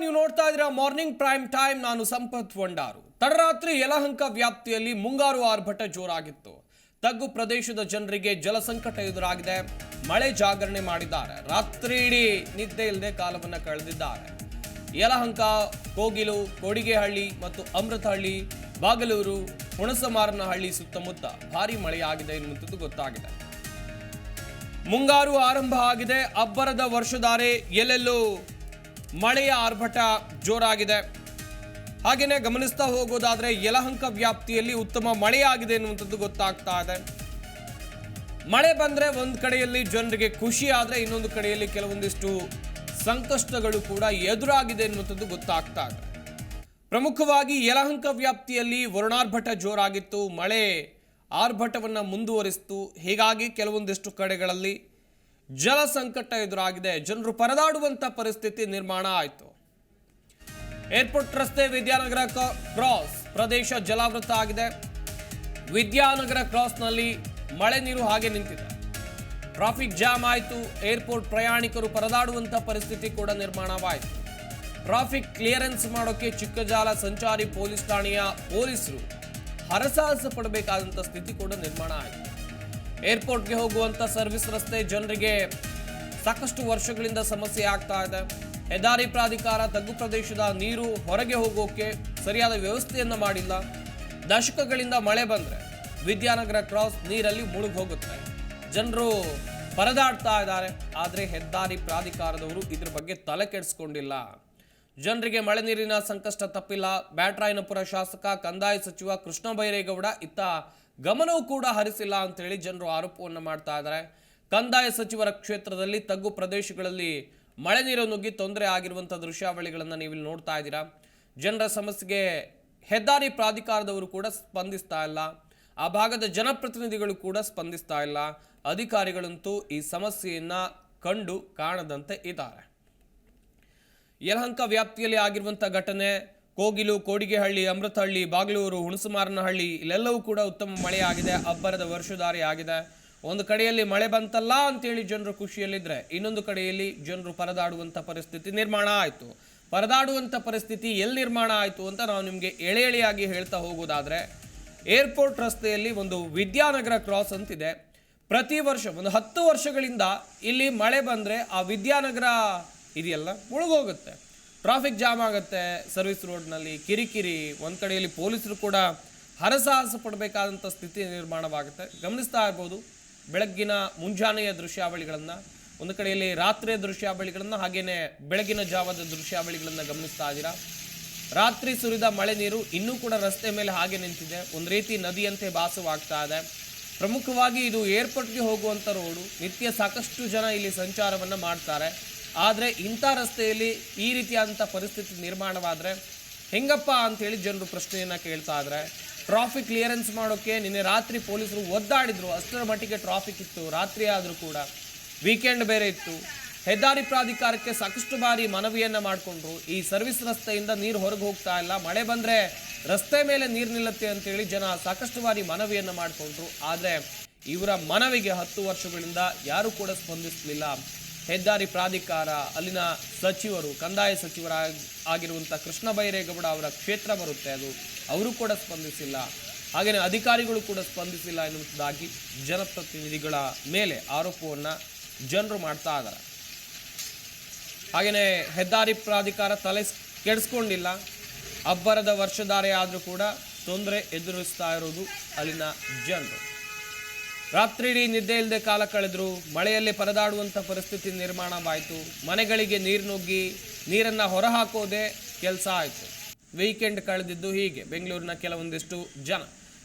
ನೀವು ನೋಡ್ತಾ ಇದ್ದೀರಾ ಮಾರ್ನಿಂಗ್ ಪ್ರೈಮ್ ಟೈಮ್ ನಾನು ಸಂಪತ್ ವಂಡಾರು ತಡರಾತ್ರಿ ಯಲಹಂಕ ವ್ಯಾಪ್ತಿಯಲ್ಲಿ ಮುಂಗಾರು ಆರ್ಭಟ ಜೋರಾಗಿತ್ತು. ತಗ್ಗು ಪ್ರದೇಶದ ಜನರಿಗೆ ಜಲಸಂಕಟ ಎದುರಾಗಿದೆ. ಮಳೆ ಜಾಗರಣೆ ಮಾಡಿದ್ದಾರೆ. ರಾತ್ರಿ ಇಡೀ ನಿದ್ದೆ ಇಲ್ಲದೆ ಕಾಲವನ್ನು ಕಳೆದಿದ್ದಾರೆ. ಯಲಹಂಕ, ಕೋಗಿಲು, ಕೊಡಿಗೆಹಳ್ಳಿ ಮತ್ತು ಅಮೃತಹಳ್ಳಿ, ಬಾಗಲೂರು, ಹುಣಸಮಾರನಹಳ್ಳಿ ಸುತ್ತಮುತ್ತ ಭಾರಿ ಮಳೆಯಾಗಿದೆ ಎನ್ನುವಂಥದ್ದು ಗೊತ್ತಾಗಿದೆ. ಮುಂಗಾರು ಆರಂಭ ಆಗಿದೆ. ಅಬ್ಬರದ ವರ್ಷಧಾರೆ ಎಲ್ಲೆಲ್ಲೂ ಮಳೆಯ ಆರ್ಭಟ ಜೋರಾಗಿದೆ. ಹಾಗೆಯೇ ಗಮನಿಸ್ತಾ ಹೋಗೋದಾದರೆ ಯಲಹಂಕ ವ್ಯಾಪ್ತಿಯಲ್ಲಿ ಉತ್ತಮ ಮಳೆಯಾಗಿದೆ ಎನ್ನುವಂಥದ್ದು ಗೊತ್ತಾಗ್ತಾ ಇದೆ. ಮಳೆ ಬಂದ್ರೆ ಒಂದು ಕಡೆಯಲ್ಲಿ ಜನರಿಗೆ ಖುಷಿ, ಆದರೆ ಇನ್ನೊಂದು ಕಡೆಯಲ್ಲಿ ಕೆಲವೊಂದಿಷ್ಟು ಸಂಕಷ್ಟಗಳು ಕೂಡ ಎದುರಾಗಿದೆ ಎನ್ನುವಂಥದ್ದು ಗೊತ್ತಾಗ್ತಾ ಇದೆ. ಪ್ರಮುಖವಾಗಿ ಯಲಹಂಕ ವ್ಯಾಪ್ತಿಯಲ್ಲಿ ವರುಣಾರ್ಭಟ ಜೋರಾಗಿತ್ತು, ಮಳೆ ಆರ್ಭಟವನ್ನು ಮುಂದುವರಿಸಿತು. ಹೀಗಾಗಿ ಕೆಲವೊಂದಿಷ್ಟು ಕಡೆಗಳಲ್ಲಿ ಜಲ ಸಂಕಟ ಎದುರಾಗಿದೆ. ಜನರು ಪರದಾಡುವಂಥ ಪರಿಸ್ಥಿತಿ ನಿರ್ಮಾಣ ಆಯಿತು. ಏರ್ಪೋರ್ಟ್ ರಸ್ತೆ ವಿದ್ಯಾನಗರ ಕ್ರಾಸ್ ಪ್ರದೇಶ ಜಲಾವೃತ ಆಗಿದೆ. ವಿದ್ಯಾನಗರ ಕ್ರಾಸ್ನಲ್ಲಿ ಮಳೆ ನೀರು ಹಾಗೆ ನಿಂತಿದೆ. ಟ್ರಾಫಿಕ್ ಜಾಮ್ ಆಯಿತು. ಏರ್ಪೋರ್ಟ್ ಪ್ರಯಾಣಿಕರು ಪರದಾಡುವಂಥ ಪರಿಸ್ಥಿತಿ ಕೂಡ ನಿರ್ಮಾಣವಾಯಿತು. ಟ್ರಾಫಿಕ್ ಕ್ಲಿಯರೆನ್ಸ್ ಮಾಡೋಕೆ ಚಿಕ್ಕಜಾಲ ಸಂಚಾರಿ ಪೊಲೀಸ್ ಠಾಣೆಯ ಪೊಲೀಸರು ಹರಸಾಹಸ ಪಡಬೇಕಾದಂಥ ಸ್ಥಿತಿ ಕೂಡ ನಿರ್ಮಾಣ ಆಯಿತು. ಏರ್ಪೋರ್ಟ್ಗೆ ಹೋಗುವಂಥ ಸರ್ವಿಸ್ ರಸ್ತೆ ಜನರಿಗೆ ಸಾಕಷ್ಟು ವರ್ಷಗಳಿಂದ ಸಮಸ್ಯೆ ಆಗ್ತಾ ಇದೆ. ಹೆದ್ದಾರಿ ಪ್ರಾಧಿಕಾರ ತಗ್ಗು ಪ್ರದೇಶದ ನೀರು ಹೊರಗೆ ಹೋಗೋಕೆ ಸರಿಯಾದ ವ್ಯವಸ್ಥೆಯನ್ನು ಮಾಡಿಲ್ಲ. ದಶಕಗಳಿಂದ ಮಳೆ ಬಂದರೆ ವಿದ್ಯಾನಗರ ಕ್ರಾಸ್ ನೀರಲ್ಲಿ ಮುಳುಗಿ ಹೋಗುತ್ತೆ. ಜನರು ಪರದಾಡ್ತಾ ಇದ್ದಾರೆ. ಆದರೆ ಹೆದ್ದಾರಿ ಪ್ರಾಧಿಕಾರದವರು ಇದ್ರ ಬಗ್ಗೆ ತಲೆ ಕೆಡಿಸ್ಕೊಂಡಿಲ್ಲ. ಜನರಿಗೆ ಮಳೆ ನೀರಿನ ಸಂಕಷ್ಟ ತಪ್ಪಿಲ್ಲ. ಬ್ಯಾಟ್ರಾಯನಪುರ ಶಾಸಕ ಕಂದಾಯ ಸಚಿವ ಕೃಷ್ಣ ಬೈರೇಗೌಡ ಇತ್ತ ಗಮನವೂ ಕೂಡ ಹರಿಸಿಲ್ಲ ಅಂತೇಳಿ ಜನರು ಆರೋಪವನ್ನು ಮಾಡ್ತಾ ಇದ್ದಾರೆ. ಕಂದಾಯ ಸಚಿವರ ಕ್ಷೇತ್ರದಲ್ಲಿ ತಗ್ಗು ಪ್ರದೇಶಗಳಲ್ಲಿ ಮಳೆ ನೀರು ನುಗ್ಗಿ ತೊಂದರೆ ಆಗಿರುವಂಥ ದೃಶ್ಯಾವಳಿಗಳನ್ನು ನೀವು ನೋಡ್ತಾ ಇದ್ದೀರಾ. ಜನರ ಸಮಸ್ಯೆಗೆ ಹೆದ್ದಾರಿ ಪ್ರಾಧಿಕಾರದವರು ಕೂಡ ಸ್ಪಂದಿಸ್ತಾ ಇಲ್ಲ. ಆ ಭಾಗದ ಜನಪ್ರತಿನಿಧಿಗಳು ಕೂಡ ಸ್ಪಂದಿಸ್ತಾ ಇಲ್ಲ. ಅಧಿಕಾರಿಗಳಂತೂ ಈ ಸಮಸ್ಯೆಯನ್ನ ಕಂಡು ಕಾಣದಂತೆ ಇದ್ದಾರೆ. ಯಲಹಂಕ ವ್ಯಾಪ್ತಿಯಲ್ಲಿ ಆಗಿರುವಂಥ ಘಟನೆ ಕೋಗಿಲು, ಕೋಡಿಗೆಹಳ್ಳಿ, ಅಮೃತಹಳ್ಳಿ, ಬಾಗಲೂರು, ಹುಣಸಮಾರನಹಳ್ಳಿ, ಇಲ್ಲೆಲ್ಲವೂ ಕೂಡ ಉತ್ತಮ ಮಳೆಯಾಗಿದೆ, ಅಬ್ಬರದ ವರ್ಷಧಾರಿ ಆಗಿದೆ. ಒಂದು ಕಡೆಯಲ್ಲಿ ಮಳೆ ಬಂತಲ್ಲ ಅಂತೇಳಿ ಜನರು ಖುಷಿಯಲ್ಲಿದ್ದರೆ ಇನ್ನೊಂದು ಕಡೆಯಲ್ಲಿ ಜನರು ಪರದಾಡುವಂಥ ಪರಿಸ್ಥಿತಿ ನಿರ್ಮಾಣ ಆಯಿತು. ಪರದಾಡುವಂಥ ಪರಿಸ್ಥಿತಿ ಎಲ್ಲಿ ನಿರ್ಮಾಣ ಆಯಿತು ಅಂತ ನಾವು ನಿಮಗೆ ಎಳೆ ಎಳೆಯಾಗಿ ಹೇಳ್ತಾ ಹೋಗೋದಾದರೆ, ಏರ್ಪೋರ್ಟ್ ರಸ್ತೆಯಲ್ಲಿ ಒಂದು ವಿದ್ಯಾನಗರ ಕ್ರಾಸ್ ಅಂತಿದೆ. ಪ್ರತಿ ವರ್ಷ, ಒಂದು ಹತ್ತು ವರ್ಷಗಳಿಂದ ಇಲ್ಲಿ ಮಳೆ ಬಂದರೆ ಆ ವಿದ್ಯಾನಗರ ಇದೆಯಲ್ಲ, ಮುಳುಗೋಗುತ್ತೆ. ಟ್ರಾಫಿಕ್ ಜಾಮ್ ಆಗುತ್ತೆ ಸರ್ವಿಸ್ ರೋಡ್ನಲ್ಲಿ ಕಿರಿಕಿರಿ ಒಂದು ಕಡೆಯಲ್ಲಿ ಪೊಲೀಸರು ಕೂಡ ಹರಸಾಹಸ ಪಡಬೇಕಾದಂಥ ಸ್ಥಿತಿ ನಿರ್ಮಾಣವಾಗುತ್ತೆ. ಗಮನಿಸ್ತಾ ಇರ್ಬೋದು, ಬೆಳಗ್ಗಿನ ಮುಂಜಾನೆಯ ದೃಶ್ಯಾವಳಿಗಳನ್ನು. ಒಂದು ಕಡೆಯಲ್ಲಿ ರಾತ್ರಿಯ ದೃಶ್ಯಾವಳಿಗಳನ್ನು ಹಾಗೆಯೇ ಬೆಳಗಿನ ಜಾವದ ದೃಶ್ಯಾವಳಿಗಳನ್ನು ಗಮನಿಸ್ತಾ ಇದ್ದೀರಾ? ರಾತ್ರಿ ಸುರಿದ ಮಳೆ ನೀರು ಇನ್ನೂ ಕೂಡ ರಸ್ತೆ ಮೇಲೆ ಹಾಗೆ ನಿಂತಿದೆ. ಒಂದು ರೀತಿ ನದಿಯಂತೆ ಭಾಸವಾಗ್ತಾ ಇದೆ. ಪ್ರಮುಖವಾಗಿ ಇದು ಏರ್ಪೋರ್ಟ್ಗೆ ಹೋಗುವಂಥ ರೋಡು ನಿತ್ಯ ಸಾಕಷ್ಟು ಜನ ಇಲ್ಲಿ ಸಂಚಾರವನ್ನು ಮಾಡ್ತಾರೆ. ಆದರೆ ಇಂಥ ರಸ್ತೆಯಲ್ಲಿ ಈ ರೀತಿಯಾದಂಥ ಪರಿಸ್ಥಿತಿ ನಿರ್ಮಾಣವಾದರೆ ಹೆಂಗಪ್ಪ ಅಂಥೇಳಿ ಜನರು ಪ್ರಶ್ನೆಯನ್ನು ಕೇಳ್ತಾ ಇದ್ದಾರೆ ಟ್ರಾಫಿಕ್ ಕ್ಲಿಯರೆನ್ಸ್ ಮಾಡೋಕ್ಕೆ ನಿನ್ನೆ ರಾತ್ರಿ ಪೊಲೀಸರು ಒದ್ದಾಡಿದ್ರು, ಅಷ್ಟರ ಮಟ್ಟಿಗೆ ಟ್ರಾಫಿಕ್ ಇತ್ತು, ರಾತ್ರಿ ಆದರೂ ಕೂಡ. ವೀಕೆಂಡ್ ಬೇರೆ ಇತ್ತು. ಹೆದ್ದಾರಿ ಪ್ರಾಧಿಕಾರಕ್ಕೆ ಸಾಕಷ್ಟು ಬಾರಿ ಮನವಿಯನ್ನು ಮಾಡಿಕೊಂಡ್ರು. ಈ ಸರ್ವಿಸ್ ರಸ್ತೆಯಿಂದ ನೀರು ಹೊರಗೆ ಹೋಗ್ತಾ ಇಲ್ಲ. ಮಳೆ ಬಂದರೆ ರಸ್ತೆ ಮೇಲೆ ನೀರು ನಿಲ್ಲುತ್ತೆ ಅಂತೇಳಿ ಜನ ಸಾಕಷ್ಟು ಬಾರಿ ಮನವಿಯನ್ನು ಮಾಡಿಕೊಂಡ್ರು. ಆದರೆ ಇವರ ಮನವಿಗೆ ಹತ್ತು ವರ್ಷಗಳಿಂದ ಯಾರೂ ಕೂಡ ಸ್ಪಂದಿಸಲಿಲ್ಲ. ಹೆದ್ದಾರಿ ಪ್ರಾಧಿಕಾರ, ಅಲ್ಲಿನ ಸಚಿವರು, ಕಂದಾಯ ಸಚಿವರ ಆಗಿರುವಂಥ ಕೃಷ್ಣ ಬೈರೇಗೌಡ ಅವರ ಕ್ಷೇತ್ರ ಬರುತ್ತೆ ಅದು. ಅವರು ಕೂಡ ಸ್ಪಂದಿಸಿಲ್ಲ. ಹಾಗೆಯೇ ಅಧಿಕಾರಿಗಳು ಕೂಡ ಸ್ಪಂದಿಸಿಲ್ಲ ಎನ್ನುವುದಾಗಿ ಜನಪ್ರತಿನಿಧಿಗಳ ಮೇಲೆ ಆರೋಪವನ್ನು ಜನರು ಮಾಡ್ತಾ ಇದ್ದಾರೆ. ಹಾಗೆಯೇ ಹೆದ್ದಾರಿ ಪ್ರಾಧಿಕಾರ ತಲೆ ಕೆಡಿಸ್ಕೊಂಡಿಲ್ಲ. ಅಬ್ಬರದ ವರ್ಷಧಾರೆ ಆದರೂ ಕೂಡ ತೊಂದರೆ ಎದುರಿಸ್ತಾ ಇರೋದು ಅಲ್ಲಿನ ಜನರು. ರಾತ್ರಿ ಇಡೀ ನಿದ್ದೆ ಇಲ್ಲದೆ ಕಾಲ ಕಳೆದ್ರು, ಮಳೆಯಲ್ಲಿ ಪರದಾಡುವಂಥ ಪರಿಸ್ಥಿತಿ ನಿರ್ಮಾಣವಾಯಿತು. ಮನೆಗಳಿಗೆ ನೀರು ನುಗ್ಗಿ, ನೀರನ್ನು ಹೊರಹಾಕೋದೇ ಕೆಲಸ ಆಯಿತು. ವೀಕೆಂಡ್ ಕಳೆದಿದ್ದು ಹೀಗೆ. ಬೆಂಗಳೂರಿನ ಕೆಲವೊಂದಿಷ್ಟು ಜನ.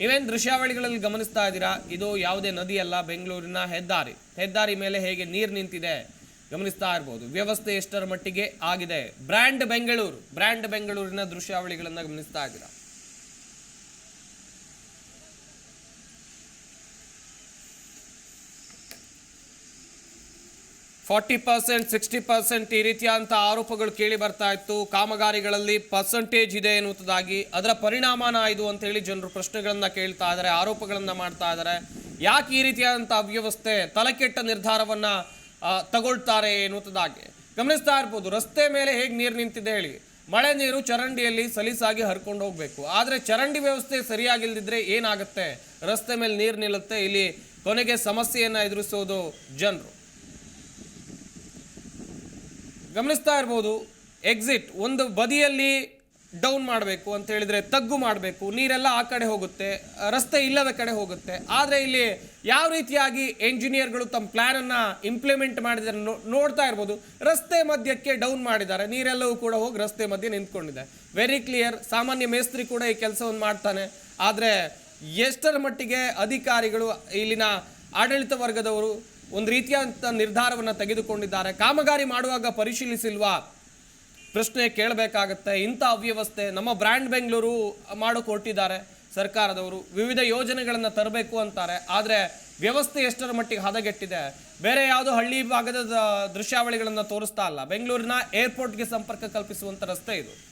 ನೀವೇನು ದೃಶ್ಯಾವಳಿಗಳಲ್ಲಿ ಗಮನಿಸ್ತಾ ಇದ್ದೀರಾ? ಇದು ಯಾವುದೇ ನದಿಯಲ್ಲ, ಬೆಂಗಳೂರಿನ ಹೆದ್ದಾರಿ. ಹೆದ್ದಾರಿ ಮೇಲೆ ಹೇಗೆ ನೀರು ನಿಂತಿದೆ ಗಮನಿಸ್ತಾ ಇರ್ಬೋದು. ವ್ಯವಸ್ಥೆ ಎಷ್ಟರ ಮಟ್ಟಿಗೆ ಆಗಿದೆ? ಬ್ರ್ಯಾಂಡ್ ಬೆಂಗಳೂರು. ಬ್ರ್ಯಾಂಡ್ ಬೆಂಗಳೂರಿನ ದೃಶ್ಯಾವಳಿಗಳನ್ನು ಗಮನಿಸ್ತಾ ಇದ್ದೀರಾ? ಫಾರ್ಟಿ ಪರ್ಸೆಂಟ್, ಸಿಕ್ಸ್ಟಿ ಪರ್ಸೆಂಟ್ ಈ ರೀತಿಯಾದಂಥ ಆರೋಪಗಳು ಕೇಳಿ ಬರ್ತಾ ಇತ್ತು. ಕಾಮಗಾರಿಗಳಲ್ಲಿ ಪರ್ಸೆಂಟೇಜ್ ಇದೆ ಎನ್ನುವುದಾಗಿ ಅದರ ಪರಿಣಾಮನ ಇದು ಅಂತ ಹೇಳಿ ಜನರು ಪ್ರಶ್ನೆಗಳನ್ನ ಕೇಳ್ತಾ ಇದ್ದಾರೆ, ಆರೋಪಗಳನ್ನ ಮಾಡ್ತಾ ಇದ್ದಾರೆ. ಯಾಕೆ ಈ ರೀತಿಯಾದಂಥ ಅವ್ಯವಸ್ಥೆ, ತಲೆಕೆಟ್ಟ ನಿರ್ಧಾರವನ್ನ ತಗೊಳ್ತಾರೆ ಎನ್ನುವುದಾಗಿ ಗಮನಿಸ್ತಾ ಇರ್ಬೋದು. ರಸ್ತೆ ಮೇಲೆ ಹೇಗೆ ನೀರು ನಿಂತಿದೆ ಹೇಳಿ. ಮಳೆ ನೀರು ಚರಂಡಿಯಲ್ಲಿ ಸಲೀಸಾಗಿ ಹರ್ಕೊಂಡು ಹೋಗ್ಬೇಕು. ಆದ್ರೆ ಚರಂಡಿ ವ್ಯವಸ್ಥೆ ಸರಿಯಾಗಿಲ್ದಿದ್ರೆ ಏನಾಗುತ್ತೆ? ರಸ್ತೆ ಮೇಲೆ ನೀರು ನಿಲ್ಲುತ್ತೆ. ಇಲ್ಲಿ ಕೊನೆಗೆ ಸಮಸ್ಯೆಯನ್ನು ಎದುರಿಸೋದು ಜನರು. ಗಮನಿಸ್ತಾ ಇರ್ಬೋದು ಎಕ್ಸಿಟ್ ಒಂದು ಬದಿಯಲ್ಲಿ ಡೌನ್ ಮಾಡಬೇಕು ಅಂತ ಹೇಳಿದರೆ ತಗ್ಗು ಮಾಡಬೇಕು, ನೀರೆಲ್ಲ ಆ ಕಡೆ ಹೋಗುತ್ತೆ, ರಸ್ತೆ ಇಲ್ಲದ ಕಡೆ ಹೋಗುತ್ತೆ. ಆದರೆ ಇಲ್ಲಿ ಯಾವ ರೀತಿಯಾಗಿ ಎಂಜಿನಿಯರ್ಗಳು ತಮ್ಮ ಪ್ಲ್ಯಾನನ್ನು ಇಂಪ್ಲಿಮೆಂಟ್ ಮಾಡಿದ್ದಾರೆ ನೋಡ್ತಾ ಇರ್ಬೋದು. ರಸ್ತೆ ಮಧ್ಯಕ್ಕೆ ಡೌನ್ ಮಾಡಿದ್ದಾರೆ, ನೀರೆಲ್ಲವೂ ಕೂಡ ಹೋಗಿ ರಸ್ತೆ ಮಧ್ಯೆ ನಿಂತ್ಕೊಂಡಿದೆ. ವೆರಿ ಕ್ಲಿಯರ್ ಸಾಮಾನ್ಯ ಮೇಸ್ತ್ರಿ ಕೂಡ ಈ ಕೆಲಸವನ್ನು ಮಾಡ್ತಾನೆ. ಆದರೆ ಎಷ್ಟರ ಮಟ್ಟಿಗೆ ಅಧಿಕಾರಿಗಳು ಇಲ್ಲಿನ ಆಡಳಿತ ವರ್ಗದವರು ಒಂದು ರೀತಿಯಾದಂಥ ನಿರ್ಧಾರವನ್ನು ತೆಗೆದುಕೊಂಡಿದ್ದಾರೆ. ಕಾಮಗಾರಿ ಮಾಡುವಾಗ ಪರಿಶೀಲಿಸಿಲ್ವ? ಪ್ರಶ್ನೆ ಕೇಳಬೇಕಾಗತ್ತೆ. ಇಂಥ ಅವ್ಯವಸ್ಥೆ ನಮ್ಮ ಬ್ರ್ಯಾಂಡ್ ಬೆಂಗಳೂರು ಮಾಡೋಕೆ ಹೊರಟಿದ್ದಾರೆ ಸರ್ಕಾರದವರು. ವಿವಿಧ ಯೋಜನೆಗಳನ್ನು ತರಬೇಕು ಅಂತಾರೆ. ಆದರೆ ವ್ಯವಸ್ಥೆ ಎಷ್ಟರ ಮಟ್ಟಿಗೆ ಹದಗೆಟ್ಟಿದೆ? ಬೇರೆ ಯಾವುದೋ ಹಳ್ಳಿ ಭಾಗದ ದೃಶ್ಯಾವಳಿಗಳನ್ನು ತೋರಿಸ್ತಾ ಇಲ್ಲ. ಬೆಂಗಳೂರಿನ ಏರ್ಪೋರ್ಟ್ಗೆ ಸಂಪರ್ಕ ಕಲ್ಪಿಸುವಂಥ ರಸ್ತೆ ಇದು.